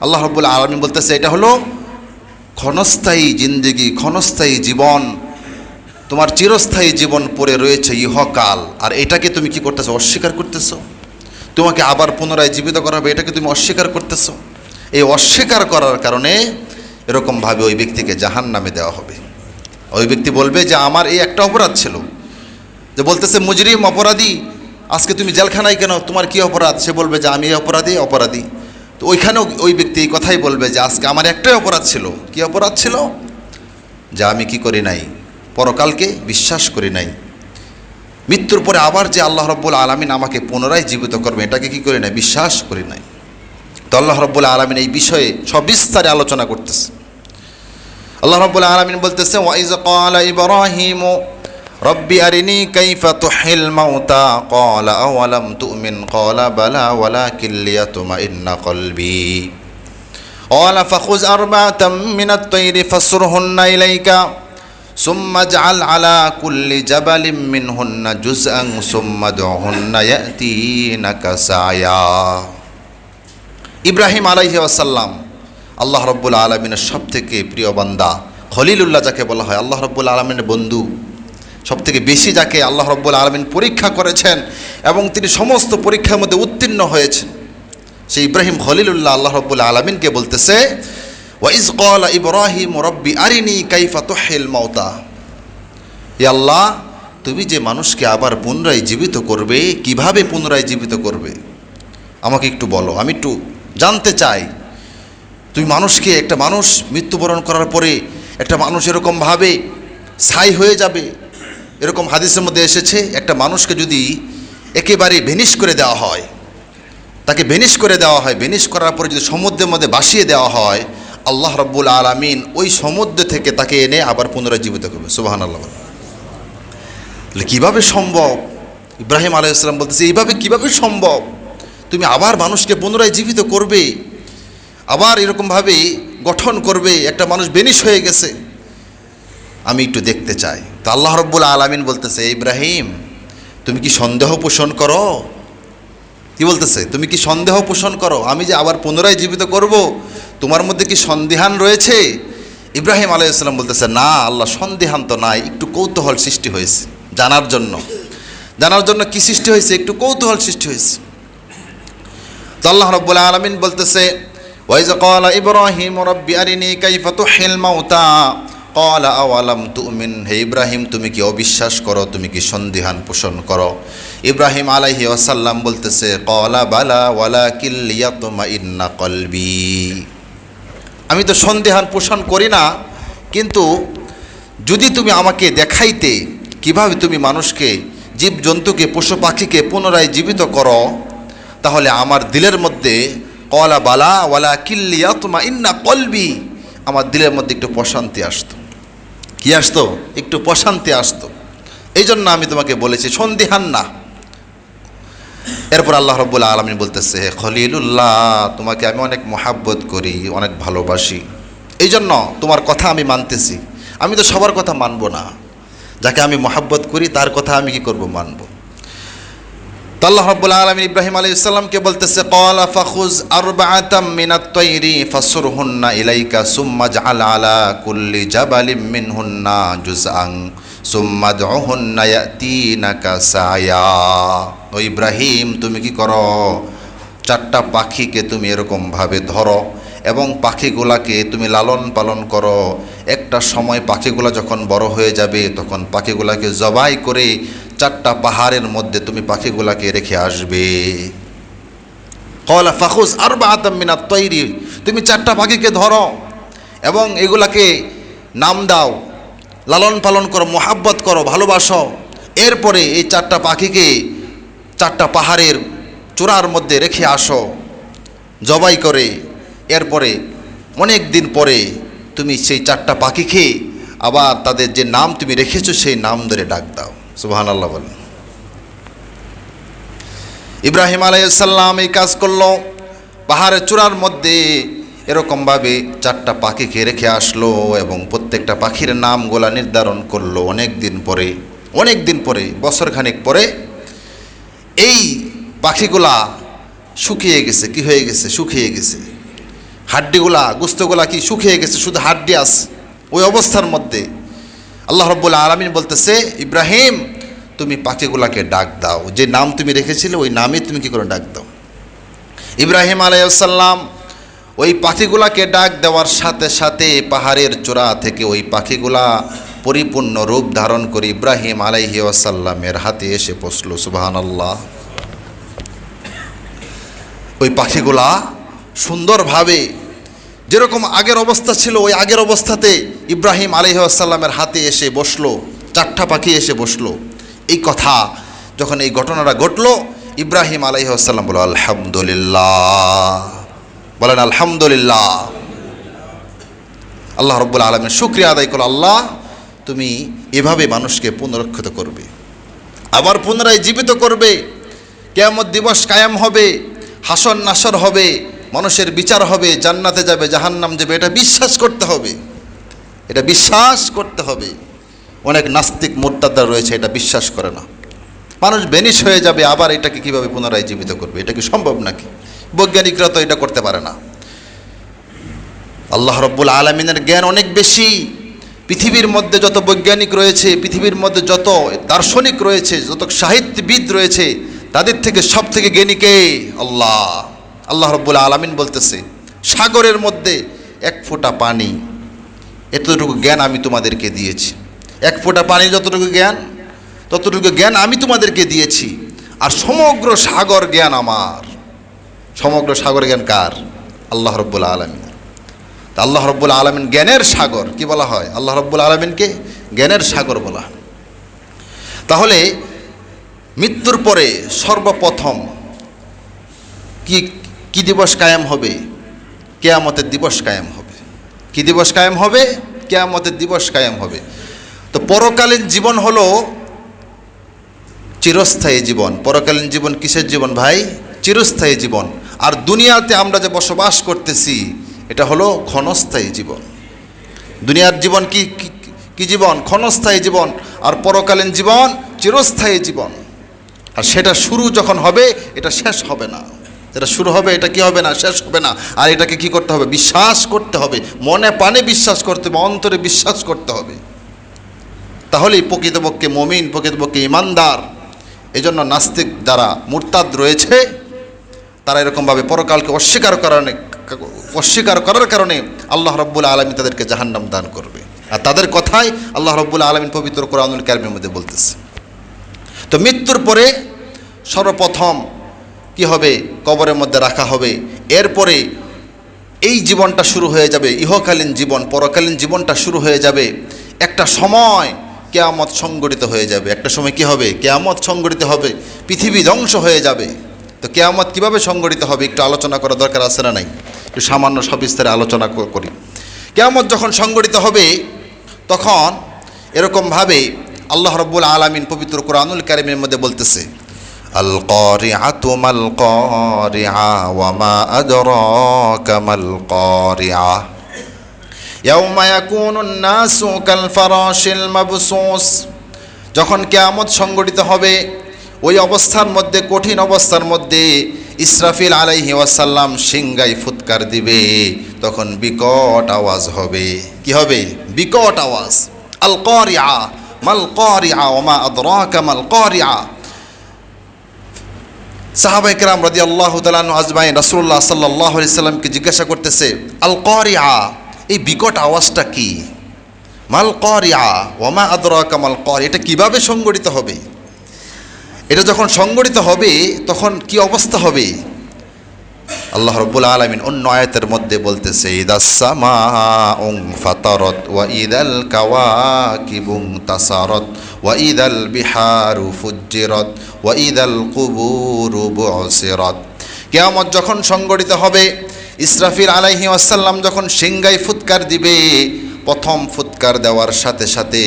আল্লাহ রব্বুল আলমী বলতেছে, এটা হলো ক্ষণস্থায়ী জিন্দগি, ক্ষণস্থায়ী জীবন। তোমার চিরস্থায়ী জীবন পড়ে রয়েছে ইহকাল। আর এটাকে তুমি কি করতেছো? অস্বীকার করতেছো? তোমাকে আবার পুনরায় জীবিত করা হবে, এটাকে তুমি অস্বীকার করতেছো? এই অস্বীকার করার কারণে এরকমভাবে ওই ব্যক্তিকে জাহান নামে দেওয়া হবে। ওই ব্যক্তি বলবে যে, আমার এই একটা অপরাধ ছিল। যে বলতেছে, মুজরিম অপরাধী, আজকে তুমি জেলখানায় কেন? তোমার কি অপরাধ? সে বলবে যে, আমি অপরাধী অপরাধী। তো ওইখানেও ওই ব্যক্তি এই কথাই বলবে যে, আজকে আমার একটাই অপরাধ ছিল। কি অপরাধ ছিল? যা আমি কি করি নাই, পরকালকে বিশ্বাস করি নাই। মৃত্যুর পরে আবার যে আল্লাহ রব্বুল আলমিন আমাকে পুনরায় জীবিত করবে, এটাকে কি করি নাই? বিশ্বাস করি নাই। তো আল্লাহ রব্বুল আলমিন এই বিষয়ে সবিস্তারে আলোচনা করতেছে। আল্লাহ রব্বুল আলমিন বলতেছে ওয়াইজ কালা ইব্রাহিম রব্বি আরিনি কাইফা তুহিল মাউতা قال আওয়ালাম তুমিন قال বালা ওয়ালাকিন লিয়াতমাইন্না কলবি قال فخذ أربعة من الطير فصرهن إليك ثم اجعل على كل جبل منهن جزءا ثم ادعهن يأتينك سعيا ইব্রাহিম আলাইহি আসাল্লাম আল্লাহ রব্বুল আলমিনের সব থেকে প্রিয় বান্দা খলিলুল্লাহ যাকে বলা হয় আল্লাহ রব্বুল আলমিনের বন্ধু সব থেকে বেশি যাকে আল্লাহ রব্বুল আলমিন পরীক্ষা করেছেন এবং তিনি সমস্ত পরীক্ষার মধ্যে উত্তীর্ণ হয়েছেন। সেই ইব্রাহিম খলিলুল্লাহ আল্লাহ রব্বুল আলমিনকে বলতেছে ওয়াইজ কল ইব্রাহিম রব্বি আরিনি কাইফা তোহেল মৌতা ই আল্লাহ, তুমি যে মানুষকে আবার পুনরায় জীবিত করবে, কীভাবে পুনরায় জীবিত করবে? আমাকে একটু বলো, আমি একটু জানতে চাই। তুমি মানুষকে একটা মানুষ মৃত্যুবরণ করার পরে একটা মানুষ এরকমভাবে ছাই হয়ে যাবে এরকম হাদিসের মধ্যে এসেছে, একটা মানুষকে যদি একেবারে ভেনিশ করে দেওয়া হয়, তাকে ভেনিশ করে দেওয়া হয় ভেনিশ করার পরে যদি সমুদ্রের মধ্যে বাসিয়ে দেওয়া হয়, আল্লাহ রব্বুল আলমিন ওই সমুদ্র থেকে তাকে এনে আবার পুনরায় জীবিত করবে। সুবাহান আল্লাহ তাহলে কীভাবে সম্ভব? ইব্রাহিম আলাইসালাম বলতেছে, এইভাবে কীভাবে সম্ভব? তুমি আবার মানুষকে পুনরায় জীবিত করবে, আবার এরকমভাবে গঠন করবে, একটা মানুষ বেনিশ হয়ে গেছে। আমি একটু দেখতে চাই। তো আল্লাহ রব্বুল আলমিন বলতেছে, ইব্রাহিম, তুমি কি সন্দেহ পোষণ করো? কি বলতেছে? তুমি কি সন্দেহ পোষণ করো? আমি যে আবার পুনরায় জীবিত করব, তোমার মধ্যে কি সন্দেহান রয়েছে? ইব্রাহিম আলাইসালাম বলতেছে, না, আল্লাহ সন্দেহান তো নাই, একটু কৌতূহল সৃষ্টি হয়েছে জানার জন্য। জানার জন্য কি সৃষ্টি হয়েছে? একটু কৌতূহল সৃষ্টি হয়েছে। তো আল্লাহ রব্বুল্লাহ আলমিন বলতেছে ওয়াইজ কল ইব্রাহিম রব্বি আরিনী কাইফা তুহিল কলা আওয়ালাম তুমিন হে ইব্রাহিম, তুমি কি অবিশ্বাস করো? তুমি কি সন্দিহান পোষণ করো? ইব্রাহিম আলাইহি আসাল্লাম বলতেছে, কলা বালা ওয়ালা কিল্লিয়া তোমা ইন্না কলবি। আমি তো সন্দেহান পোষণ করি না, কিন্তু যদি তুমি আমাকে দেখাইতে কীভাবে তুমি মানুষকে, জীবজন্তুকে পশু পাখিকে পুনরায় জীবিত করো, তাহলে আমার দিলের মধ্যে, কলা বালা ওয়ালা কিল্লিয়া তোমা ইন্না কলবি, আমার দিলের মধ্যে একটু প্রশান্তি আসতো। কি আসতো? একটু প্রশান্তি আসতো। এই জন্য আমি তোমাকে বলেছি সন্দিহান না। এরপর আল্লাহ রব্বুল আলমী বলতেছে, হে খলিলুল্লাহ, তোমাকে আমি অনেক মহাব্বত করি, অনেক ভালোবাসি। এই জন্য তোমার কথা আমি মানতেছি। আমি তো সবার কথা মানবো না। যাকে আমি মহাব্বত করি, তার কথা আমি কি করব মানবো? তো আল্লাহ রব্বুল আলমিন ইব্রাহিম আলী ইসলামকে বলতেছে কলা ফাখুজ আরবাআতাম মিনাত তৈরি, ফাসুরহুন্না ইলাইকা সুম্মা জাআল আলা কুল্লি জাবালিম মিনহুন্না জুজআন সুম্মা দউহুন্না ইয়াতিনাকা সায়া। ও ইব্রাহিম, তুমি কি করো? চারটা পাখিকে তুমি এরকমভাবে ধরো এবং পাখিগুলাকে তুমি লালন পালন করো। একটা সময় পাখিগুলা যখন বড় হয়ে যাবে, তখন পাখিগুলাকে জবাই করে চারটা পাহাড়ের মধ্যে তুমি পাখিগুলাকে রেখে আসবে। কলা ফাখুজ আর বা আতমিনাত তৈরি, তুমি চারটা পাখিকে ধরো এবং এগুলাকে নাম দাও, লালন পালন করো, মোহাব্বত করো, ভালোবাসো। এরপরে এই চারটা পাখিকে চারটা পাহাড়ের চূড়ার মধ্যে রেখে আসো, জবাই করে। এরপরে অনেক দিন পরে তুমি সেই চারটা পাখিকে আবার তাদের যে নাম তুমি রেখেছো, সেই নাম ধরে ডাক দাও। সুবাহান আল্লাহ বলেন। ইব্রাহিম আলাইসাল্লাম এই কাজ করল, পাহাড়ের চূড়ার মধ্যে এরকমভাবে চারটা পাখিকে রেখে আসলো এবং প্রত্যেকটা পাখির নামগুলা নির্ধারণ করল অনেক দিন পরে, অনেক দিন পরে, বছরখানেক পরে। এই পাখিগুলা শুকিয়ে গেছে, কি হয়ে গেছে? শুকিয়ে গেছে। হাড্ডিগুলা, গুস্তগুলা কি শুকিয়ে গেছে? শুধু হাড্ডি আস, ওই অবস্থার মধ্যে। আল্লাহ রব্বুল আলমিন বলতেছে, ইব্রাহিম, তুমি পাখিগুলাকে ডাক দাও। যে নাম তুমি রেখেছিলে, ওই নামে তুমি কি করে ডাক দাও? ইব্রাহিম আলাইসাল্লাম ওই পাখিগুলাকে ডাক দেওয়ার সাথে সাথে পাহাড়ের চূড়া থেকে ওই পাখিগুলা পরিপূর্ণ রূপ ধারণ করে ইব্রাহিম আলাইহি ওয়াসাল্লামের হাতে এসে পৌঁছল। সুবাহান আল্লাহ ওই পাখিগুলা সুন্দরভাবে যেরকম আগের অবস্থা ছিল, ওই আগের অবস্থাতে ইব্রাহিম আলহিহাসাল্লামের হাতে এসে বসল, চারটা পাখি এসে বসল। এই কথা যখন এই ঘটনাটা ঘটলো, ইব্রাহিম আলহিহাসাল্লাম বলো আলহামদুলিল্লাহ। বলেন, আলহামদুলিল্লাহ। আল্লাহ রব্বুল আলমের শুক্রিয়া আদায় করো আল্লাহ, তুমি এভাবে মানুষকে পুনরক্ষিত করবে, আবার পুনরায় জীবিত করবে, কেয়ামত দিবস কায়াম হবে হাসন নাসর হবে মানুষের বিচার হবে, জান্নাতে যাবে, জাহান্নাম যাবে, এটা বিশ্বাস করতে হবে। এটা বিশ্বাস করতে হবে। অনেক নাস্তিক মোর্তাদা রয়েছে, এটা বিশ্বাস করে না। মানুষ বেনিশ হয়ে যাবে, আবার এটাকে কীভাবে পুনরায় জীবিত করবে? এটা কি সম্ভব নাকি? বৈজ্ঞানিকরা তো এটা করতে পারে না। আল্লাহ রব্বুল আলমিনের জ্ঞান অনেক বেশি। পৃথিবীর মধ্যে যত বৈজ্ঞানিক রয়েছে, পৃথিবীর মধ্যে যত দার্শনিক রয়েছে, যত সাহিত্যবিদ রয়েছে, তাদের থেকে সব থেকে জ্ঞানীকে আল্লাহ। আল্লাহ রব্বুল আলমিন বলতেছে, সাগরের মধ্যে এক ফোঁটা পানি, এতটুকু জ্ঞান আমি তোমাদেরকে দিয়েছি। এক ফোঁটা পানি যতটুকু জ্ঞান, ততটুকু জ্ঞান আমি তোমাদেরকে দিয়েছি। আর সমগ্র সাগর জ্ঞান আমার। সমগ্র সাগর জ্ঞান কার? আল্লাহ রব্বুল আলমিন। তা আল্লাহ রব্বুল আলমিন জ্ঞানের সাগর, কি বলা হয়? আল্লাহ রব্বুল আলমিনকে জ্ঞানের সাগর বলা তাহলে মৃত্যুর পরে সর্বপ্রথম কি কি দিবস কায়েম হবে? কেয়ামতের দিবস কায়েম হবে। কি দিবস কায়েম হবে? কেয়ামতের দিবস কায়েম হবে। তো পরকালীন জীবন হলো চিরস্থায়ী জীবন। পরকালীন জীবন কিসের জীবন ভাই? চিরস্থায়ী জীবন। আর দুনিয়াতে আমরা যে বসবাস করতেছি, এটা হলো ক্ষণস্থায়ী জীবন। দুনিয়ার জীবন কি, কি- জীবন? ক্ষণস্থায়ী জীবন। আর পরকালীন জীবন চিরস্থায়ী জীবন। আর সেটা শুরু যখন হবে, এটা শেষ হবে না। যেটা শুরু হবে, এটা কি হবে না, শেষ হবে না, আর এটাকে কি করতে হবে? বিশ্বাস করতে হবে। মনে পানে বিশ্বাস করতে হবে, অন্তরে বিশ্বাস করতে হবে। তাহলেই প্রকৃতপক্ষে মমিন, প্রকৃতপক্ষে ইমানদার, এজন্য নাস্তিক যারা মুরতাদ রয়েছে, তারা এরকমভাবে পরকালকে অস্বীকার করার অস্বীকার করার কারণে আল্লাহ রব্বুল আলমী তাদেরকে জাহান্নাম দান করবে। আর তাদের কথাই আল্লাহ রব্বুল আলমিন পবিত্র কোরআনুল কারিমের মধ্যে বলতেছে। তো মৃত্যুর পরে সর্বপ্রথম কি হবে? কবরের মধ্যে রাখা হবে। এরপরে এই জীবনটা শুরু হয়ে যাবে, ইহকালীন জীবন, পরকালীন জীবনটা শুরু হয়ে যাবে। একটা সময় কেয়ামত সংগঠিত হয়ে যাবে। একটা সময় কি হবে? কেয়ামত সংগঠিত হবে। পৃথিবী ধ্বংস হয়ে যাবে। তো কেয়ামত কীভাবে সংগঠিত হবে একটু আলোচনা করা দরকার আছে না নাই? একটু সামান্য সবিস্তারে আলোচনা করি। কেয়ামত যখন সংগঠিত হবে, তখন এরকমভাবে আল্লাহ রব্বুল আলমিন পবিত্র কোরআনুল কারিমের মধ্যে বলতেছে কারিআ ওয়া মা আদরাকা মাল কারিআ ইয়াউমা ইয়াকুনুন নাসু কাল ফারাশিল মাবসুস যখন কিয়ামত সংগঠিত হবে, ওই অবস্থার মধ্যে, কঠিন অবস্থার মধ্যে ইসরাফিল আলাইহি ওয়াসাল্লাম সিংগাই ফুৎকার দিবে, তখন বিকট আওয়াজ হবে। কি হবে? বিকট আওয়াজ। আল কারিআ মাল কারিআ ওয়া মা আদরাকা মাল কারিআ সাহাবাই কেরাম রাজি আল্লাহ তালান আজমাইন রাসুল্লাহ সাল্লাহ সাল্লামকে জিজ্ঞাসা করতেছে আল করিয়া এই বিকট আওয়াজটা কি? মাল করিয়া ওমা আদরা কামাল কর এটা কীভাবে সংগঠিত হবে? এটা যখন সংগঠিত হবে, তখন কি অবস্থা হবে? আল্লাহ রব্বুল আলমিন অন্য আয়াতের মধ্যে বলতেছে ওয়া তাসারত ওয়া বিহারু কুবুরু কিয়ামত যখন সংগঠিত হবে, ইসরাফিল আলাইহি ওয়াসাল্লাম যখন সিংগাই ফুৎকার দিবে, প্রথম ফুৎকার দেওয়ার সাথে সাথে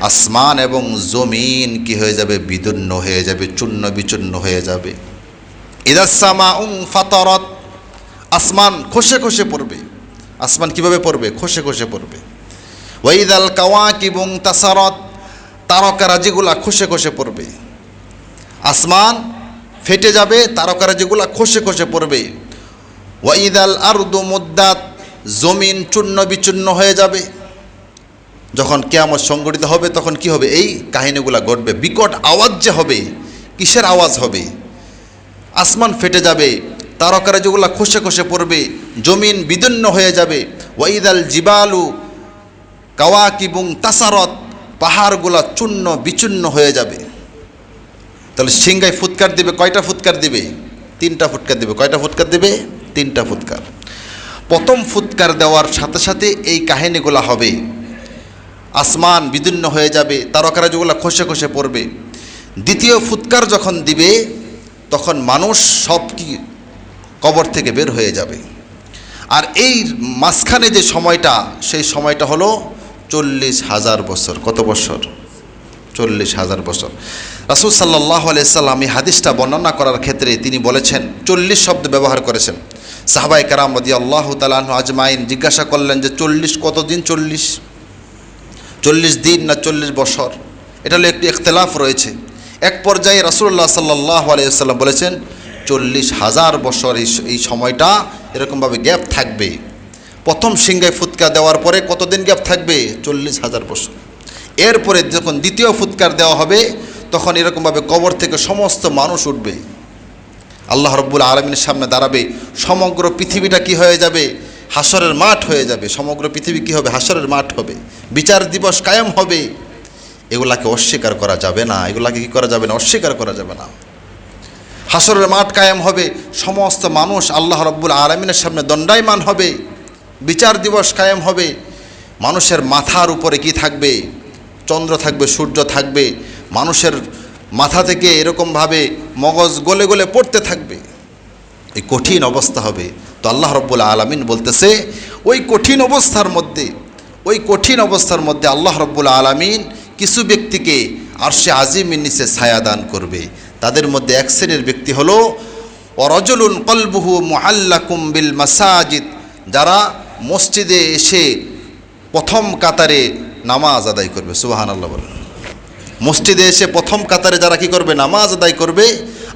আসমান এবং জমিন কি হয়ে যাবে? বিদুন্ন হয়ে যাবে চূর্ণ বিচূর্ণ হয়ে যাবে। ইদাসামা উং ফাতারত আসমান খসে খসে পড়বে। আসমান কীভাবে পড়বে? খসে খসে পড়বে। ওয়াইদ ওয়াইদাল কাওয়া কিবুং তাসারত তারকারাজিগুলা খসে খসে পড়বে। আসমান ফেটে যাবে তারকারাজিগুলা খসে খসে পড়বে। ওয়াইদ ওয়াইদাল আরদু মুদ্দাত জমিন চূর্ণ বিচূর্ণ হয়ে যাবে। যখন কেয়ামত সংগঠিত হবে, তখন কি হবে? এই কাহিনীগুলো ঘটবে। বিকট আওয়াজ যে হবে, কিসের আওয়াজ হবে? আসমান ফেটে যাবে, তারকারা যেগুলো খসে খসে পড়বে, জমিন বিদীর্ণ হয়ে যাবে। ওয়াইদাল জিবালু কাওয়াকিবুং তাসারত, পাহাড়গুলা চূর্ণ বিচূর্ণ হয়ে যাবে। তাহলে সিংগায় ফুৎকার দিবে, কয়টা ফুৎকার দিবে? তিনটা ফুৎকার দিবে। কয়টা ফুৎকার দিবে? তিনটা ফুৎকার। প্রথম ফুৎকার দেওয়ার সাথে সাথে এই কাহিনীগুলো হবে। আসমান বিদীর্ণ হয়ে যাবে, তারকারা যেগুলো খসে খসে পড়বে। দ্বিতীয় ফুৎকার যখন দিবে তখন মানুষ সব কি কবর থেকে বের হয়ে যাবে। আর এই মাঝখানে যে সময়টা, সেই সময়টা হলো চল্লিশ হাজার বছর। কত বছর? চল্লিশ হাজার বছর। রাসুল সাল্লাহ আলাইসাল্লাম এই হাদিসটা বর্ণনা করার ক্ষেত্রে তিনি বলেছেন, চল্লিশ শব্দ ব্যবহার করেছেন। সাহাবাই কারাম রদি আল্লাহ তালাহ আজমাইন জিজ্ঞাসা করলেন যে, চল্লিশ কতদিন চল্লিশ? চল্লিশ দিন না চল্লিশ বছর? এটা হলো একটি ইখতলাফ রয়েছে। এক পর্যায়ে রাসুল্লাহ সাল্লাহ আলাইসাল্লাম বলেছেন, চল্লিশ হাজার বছর এই এই সময়টা এরকমভাবে গ্যাপ থাকবে। প্রথম সিংহায় ফুৎকার দেওয়ার পরে কতদিন গ্যাপ থাকবে? চল্লিশ হাজার বছর। এরপরে যখন দ্বিতীয় ফুৎকার দেওয়া হবে, তখন এরকমভাবে কবর থেকে সমস্ত মানুষ উঠবে। আল্লাহ রব্বুল আলমিনের সামনে দাঁড়াবে। সমগ্র পৃথিবীটা কি হয়ে যাবে? হাসরের মাঠ হয়ে যাবে। সমগ্র পৃথিবী কি হবে? হাসরের মাঠ হবে। বিচার দিবস কায়েম হবে। এগুলাকে অস্বীকার করা যাবে না, এগুলাকে কি করা যাবে না? অস্বীকার করা যাবে না। হাসরের মাঠ কায়েম হবে, সমস্ত মানুষ আল্লাহ রব্বুল আলমিনের সামনে দণ্ডায়মান হবে, বিচার দিবস কায়েম হবে। মানুষের মাথার উপরে কি থাকবে? চন্দ্র থাকবে, সূর্য থাকবে। মানুষের মাথা থেকে এরকমভাবে মগজ গলে গলে পড়তে থাকবে। এই কঠিন অবস্থা হবে। তো আল্লাহ রব্বুল আলমিন বলতেছে, ওই কঠিন অবস্থার মধ্যে, ওই কঠিন অবস্থার মধ্যে আল্লাহ রব্বুল আলমিন কিছু ব্যক্তিকে আর সে আজিমিন নিচে ছায়া দান করবে। তাদের মধ্যে এক শ্রেণির ব্যক্তি হলো অরজলুন কলবুহু মুহাল্লাকুম বিল মাসাজিদ, যারা মসজিদে এসে প্রথম কাতারে নামাজ আদায় করবে। সুবাহান আল্লাহ বলেন। মসজিদে এসে প্রথম কাতারে যারা কি করবে? নামাজ আদায় করবে।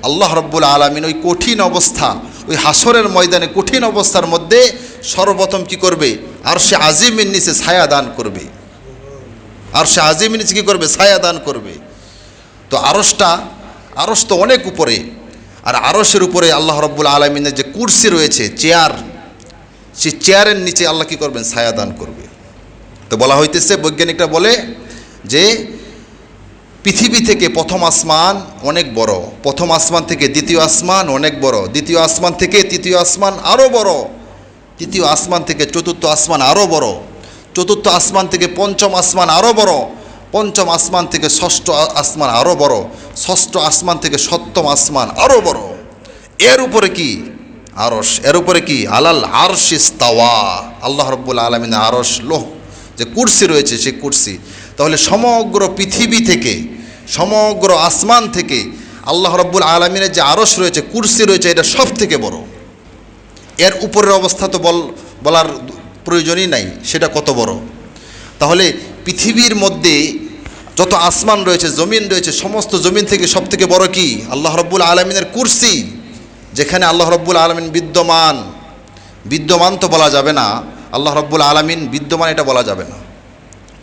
আল্লাহ রব্বুল আলমিন ওই কঠিন অবস্থা, ওই হাসরের ময়দানে কঠিন অবস্থার মধ্যে সর্বপ্রথম কি করবে? আর সে আজিমের নিচে ছায়া দান করবে। আর সে আজিমের নিচে কী করবে? ছায়া দান করবে। তো আরসটা আরস তো অনেক উপরে। আর আরসের উপরে আল্লাহ রব্বুল আলমিনের যে কুর্সি রয়েছে, চেয়ার সেই চেয়ারের নিচে আল্লাহ কী করবেন? ছায়া দান করবে। তো বলা হইতেছে, বৈজ্ঞানিকরা বলে যে পৃথিবী থেকে প্রথম আসমান অনেক বড়, প্রথম আসমান থেকে দ্বিতীয় আসমান অনেক বড়, দ্বিতীয় আসমান থেকে তৃতীয় আসমান আরও বড়, তৃতীয় আসমান থেকে চতুর্থ আসমান আরও বড়। চতুর্থ আসমান থেকে পঞ্চম আসমান আরও বড়, পঞ্চম আসমান থেকে ষষ্ঠ আসমান আরও বড়, ষষ্ঠ আসমান থেকে সপ্তম আসমান আরও বড়। এর উপরে কি? আরস এর উপরে কি? আলাল আরশিস্তাওয়া আল্লাহ রব্বুল আলমিন আরস লোহ, যে কুর্সি রয়েছে সেই কুর্সি। তাহলে সমগ্র পৃথিবী থেকে, সমগ্র আসমান থেকে আল্লাহ রব্বুল আলমিনের যে আরস রয়েছে, কুর্সি রয়েছে, এটা সব থেকে বড়। এর উপরের অবস্থা তো বল বলার প্রয়োজনই নাই, সেটা কত বড়? তাহলে পৃথিবীর মধ্যে যত আসমান রয়েছে, জমিন রয়েছে, সমস্ত জমিন থেকে সব থেকে বড় কি? আল্লাহ রব্বুল আলমিনের কুর্সি, যেখানে আল্লাহ রব্বুল আলমিন বিদ্যমান। বিদ্যমান তো বলা যাবে না, আল্লাহ রব্বুল আলমিন বিদ্যমান এটা বলা যাবে না।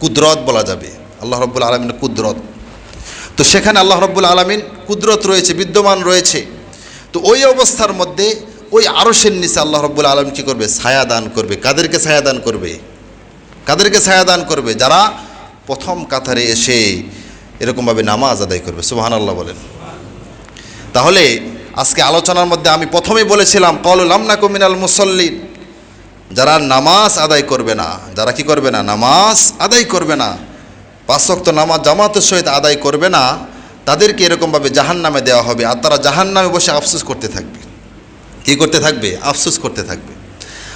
কুদরত বলা যাবে, আল্লাহ রব্বুল আলমিনের কুদরত। তো সেখানে আল্লাহ রব্বুল আলমিন কুদরত রয়েছে, বিদ্যমান রয়েছে। তো ওই অবস্থার মধ্যে ওই আরসের নিচে আল্লাহ রব্বুল আলম কী করবে? ছায়া দান করবে। কাদেরকে ছায়া দান করবে? কাদেরকে ছায়া দান করবে? যারা প্রথম কাতারে এসে এরকমভাবে নামাজ আদায় করবে। সুবাহান আল্লাহ বলেন। তাহলে আজকে আলোচনার মধ্যে আমি প্রথমেই বলেছিলাম কল লামনা কমিনাল মুসল্লিন। যারা নামাজ আদায় করবে না, যারা কি করবে না? নামাজ আদায় করবে না। পাঁচক্ত নামাজ জামাতের সহিত আদায় করবে না, তাদেরকে এরকমভাবে জাহান নামে দেওয়া হবে। আর তারা জাহান নামে বসে আফসোস করতে থাকবে। কী করতে থাকবে? আফসোস করতে থাকবে।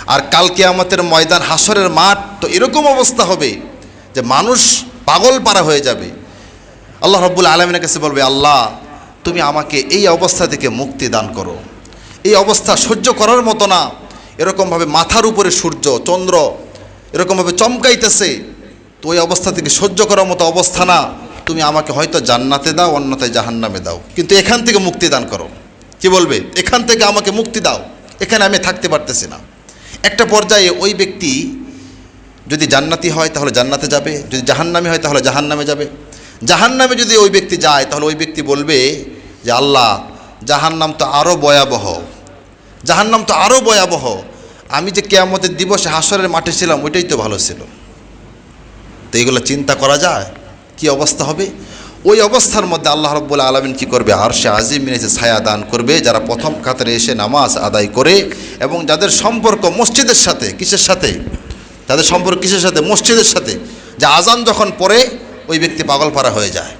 আর কালকে আমাদের ময়দান হাসরের মাঠ, তো এরকম অবস্থা হবে যে মানুষ পাগল পারা হয়ে যাবে। আল্লাহ রব্বুল আলমিনের কাছে বলবে, আল্লাহ, তুমি আমাকে এই অবস্থা থেকে মুক্তি দান করো। এই অবস্থা সহ্য করার মতো না। এরকমভাবে মাথার উপরে সূর্য, চন্দ্র এরকমভাবে চমকাইতেছে। তো ওই অবস্থা থেকে সহ্য করার মতো অবস্থা না। তুমি আমাকে হয়তো জান্নাতে দাও, অন্যথায় জাহান্নামে দাও। কিন্তু এখান থেকে মুক্তি দান করো। কি বলবে? এখান থেকে আমাকে মুক্তি দাও। এখানে আমি থাকতে পারতেছি না। একটা পর্যায়ে ওই ব্যক্তি যদি জান্নাতি হয় তাহলে জান্নাতে যাবে, যদি জাহান্নামে হয় তাহলে জাহান্নামে যাবে। জাহান্নামে যদি ওই ব্যক্তি যায় তাহলে ওই ব্যক্তি বলবে যে, আল্লাহ, জাহান্নাম তো আরও ভয়াবহ। জাহান্নাম তো আরও ভয়াবহ। আমি যে কেয়ামতের দিবসে হাসরের মাঠে ছিলাম, ওইটাই তো ভালো ছিল। তো এইগুলো চিন্তা করা যায়? কি অবস্থা হবে? ওই অবস্থার মধ্যে আল্লাহ রব্বুল আলমিন কী করবে? আর সে আজিম এসে ছায়া দান করবে, যারা প্রথম কাতারে এসে নামাজ আদায় করে এবং যাদের সম্পর্ক মসজিদের সাথে, কিসের সাথে? তাদের সম্পর্ক কিসের সাথে? মসজিদের সাথে। যে আজান যখন পড়ে, ওই ব্যক্তি পাগলপাড়া হয়ে যায়।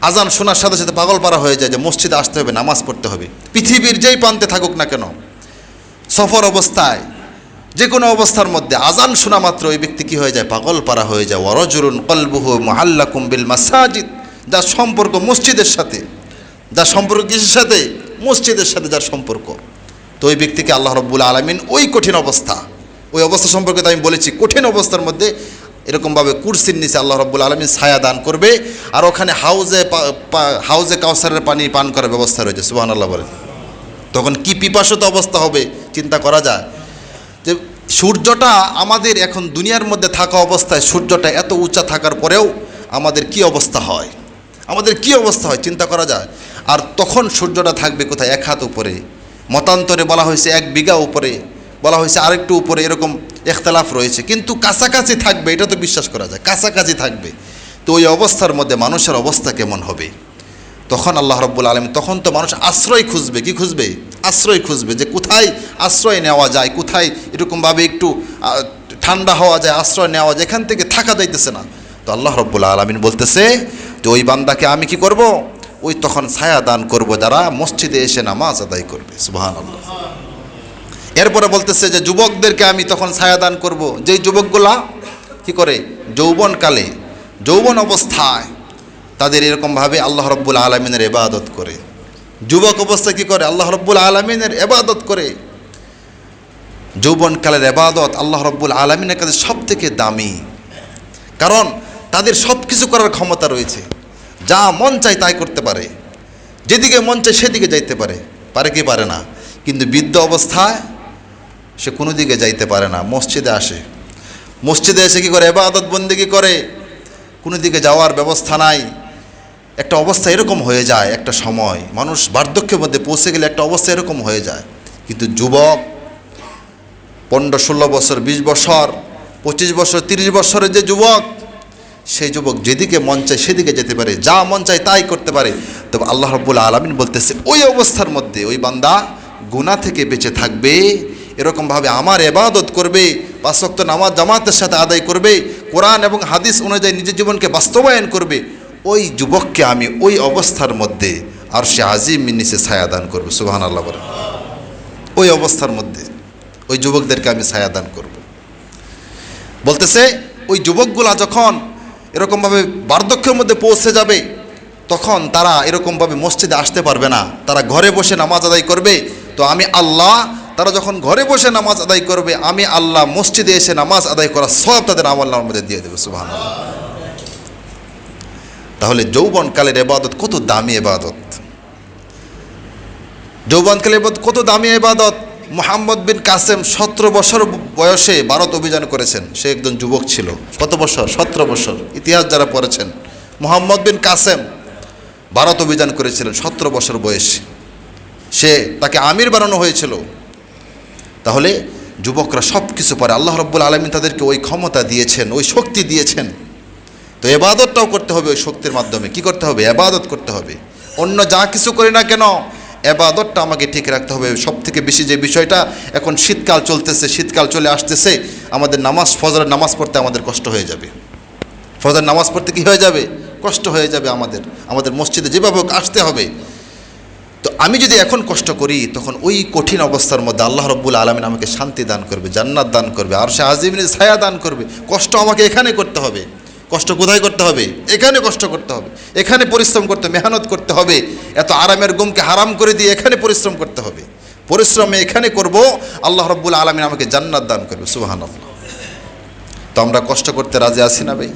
আজান শোনার সাথে সাথে পাগলপাড়া হয়ে যায় যে মসজিদে আসতে হবে, নামাজ পড়তে হবে। পৃথিবীর যেই প্রান্তে থাকুক না কেন, সফর অবস্থায় যে কোনো অবস্থার মধ্যে আজান শোনা মাত্র ওই ব্যক্তি কী হয়ে যায়? পাগল পারা হয়ে যায়। ওয়ারজুরুন কলবুহু মহাল্লা কুম্বিল মাসাজিদ। যার সম্পর্ক মসজিদের সাথে। যার সম্পর্ক কিসের সাথে? মসজিদের সাথে যার সম্পর্ক। তো ওই ব্যক্তিকে আল্লাহ রব্বুল আলমিন ওই কঠিন অবস্থা, ওই অবস্থা সম্পর্কে তো আমি বলেছি, কঠিন অবস্থার মধ্যে এরকমভাবে কুরসির নিচে আল্লাহ রব্বুল আলমিন ছায়া দান করবে আর ওখানে হাউজে হাউজে কাউসারের পানি পান করার ব্যবস্থা রয়েছে সুবাহ আল্লাহ বলেন। তখন কি পিপাসত অবস্থা হবে, চিন্তা করা যায়। যে সূর্যটা আমাদের এখন দুনিয়ার মধ্যে থাকা অবস্থায় সূর্যটা এত উঁচা থাকার পরেও আমাদের কি অবস্থা হয়? আমাদের কি অবস্থা হয় চিন্তা করা যায়। আর তখন সূর্যটা থাকবে কোথায়? এক হাত উপরে। মতান্তরে বলা হয়েছে এক বিঘা উপরে। বলা হয়েছে আরেকটু উপরে। এরকম এখতলাফ রয়েছে। কিন্তু কাছাকাছি থাকবে, এটা তো বিশ্বাস করা যায়। কাছাকাছি থাকবে। তো ওই অবস্থার মধ্যে মানুষের অবস্থা কেমন হবে? তখন আল্লাহ রব্বুল আলম তখন তো মানুষ আশ্রয় খুঁজবে। কি খুঁজবে? আশ্রয় খুঁজবে যে কোথায় আশ্রয় নেওয়া যায়, কোথায় এরকমভাবে একটু ঠান্ডা হওয়া যায়, আশ্রয় নেওয়া যায়, এখান থেকে থাকা যাইতেছে না। তো আল্লাহ রব্বুল আলমিন বলতেছে যে ওই বান্দাকে আমি কি করব? ওই তখন ছায়া দান করব যারা মসজিদে এসে নামাজ আদায় করবে সুবাহান আল্লাহ এরপরে বলতেছে যে, যুবকদেরকে আমি তখন ছায়া দান করব। যেই যুবকগুলা কি করে? যৌবনকালে, যৌবন অবস্থায় তাদের এরকমভাবে আল্লাহ রব্বুল আলমিনের এবাদত করে। যুবক অবস্থায় কী করে? আল্লাহ রব্বুল আলমিনের এবাদত করে। যৌবনকালের এবাদত আল্লাহ রব্বুল আলমিনের কাছে সব থেকে দামি। কারণ তাদের সব কিছু করার ক্ষমতা রয়েছে। যা মন চায় তাই করতে পারে। যেদিকে মন চায় সেদিকে যাইতে পারে। পারে কি পারে না। কিন্তু বৃদ্ধ অবস্থায় সে কোনো দিকে যাইতে পারে না। মসজিদে আসে। মসজিদে এসে কী করে? এবাদত বন্দিগি করে? কোনো দিকে যাওয়ার ব্যবস্থা নাই। একটা অবস্থা এরকম হয়ে যায় একটা সময়। মানুষ বার্ধক্যের মধ্যে পৌঁছে গেলে একটা অবস্থা এরকম হয়ে যায়। কিন্তু যুবক, পনেরো ষোলো বছর, বিশ বছর, পঁচিশ বছর, তিরিশ বছরের যে যুবক সেই যুবক যেদিকে মন চায় সেদিকে যেতে পারে, যা মন চায় তাই করতে পারে। তবে আল্লাহ রব্বুল আলমিন বলতেছে, ওই অবস্থার মধ্যে ওই বান্দা গুণা থেকে বেঁচে থাকবে, এরকমভাবে আমার এবাদত করবে পাঁচক্ত নামাজ জামাতের সাথে আদায় করবে, কোরআন এবং হাদিস অনুযায়ী নিজের জীবনকে বাস্তবায়ন করবে, ওই যুবককে আমি ওই অবস্থার মধ্যে আর সে আজিম নিচে ছায়া দান করবে। সুবাহান আল্লাহ বলেন। ওই অবস্থার মধ্যে ওই যুবকদেরকে আমি ছায়া দান করব। বলতেছে, ওই যুবকগুলা যখন এরকমভাবে বার্ধক্যের মধ্যে পৌঁছে যাবে, তখন তারা এরকমভাবে মসজিদে আসতে পারবে না। তারা ঘরে বসে নামাজ আদায় করবে। তো আমি আল্লাহ, তারা যখন ঘরে বসে নামাজ আদায় করবে, আমি আল্লাহ মসজিদে এসে নামাজ আদায় করা সব তাদের আমল নামার মধ্যে দিয়ে দেবে সুবাহ তাহলে যৌবনকালের এবাদত কত দামি এবাদত যৌবনকালের এবাদত কত দামি এবাদত মোহাম্মদ বিন কাসেম সতেরো বছর বয়সে ভারত অভিযান করেছেন। সে একজন যুবক ছিল। কত বছর? সতেরো বছর। ইতিহাস যারা পড়েছেন, মোহাম্মদ বিন কাসেম ভারত অভিযান করেছিলেন সতেরো বছর বয়সে। সে তাকে আমির বানানো হয়েছিল। তাহলে যুবকরা সব কিছু পারে। আল্লাহ রব্বুল আলমিন তাদেরকে ওই ক্ষমতা দিয়েছেন, ওই শক্তি দিয়েছেন। তো এবাদতটাও করতে হবে ওই শক্তির মাধ্যমে। কি করতে হবে? এবাদত করতে হবে। অন্য যা কিছু করি না কেন এবাদতটা আমাকে ঠিক রাখতে হবে। সব থেকে বেশি যে বিষয়টা, এখন শীতকাল চলতেছে, শীতকাল চলে আসতেছে, আমাদের নামাজ, ফজরের নামাজ পড়তে আমাদের কষ্ট হয়ে যাবে। ফজরের নামাজ পড়তে কি হয়ে যাবে? কষ্ট হয়ে যাবে আমাদের। আমাদের মসজিদে যেভাবে হোক আসতে হবে। তো আমি যদি এখন কষ্ট করি, তখন ওই কঠিন অবস্থার মধ্যে আল্লাহ রব্বুল আলমিন আমাকে শান্তি দান করবে, জান্নাত দান করবে আর সে আজিমিনের ছায়া দান করবে। কষ্ট আমাকে এখানে করতে হবে। কষ্ট কোথায় করতে হবে? এখানে কষ্ট করতে হবে। এখানে পরিশ্রম করতে, মেহনত করতে হবে। এত আরামের গুমকে হারাম করে দিয়ে এখানে পরিশ্রম করতে হবে। পরিশ্রমে এখানে করব, আল্লাহ রব্বুল আলমিন আমাকে জান্নাত দান করবে সুবাহান তো আমরা কষ্ট করতে রাজি আসি না ভাই?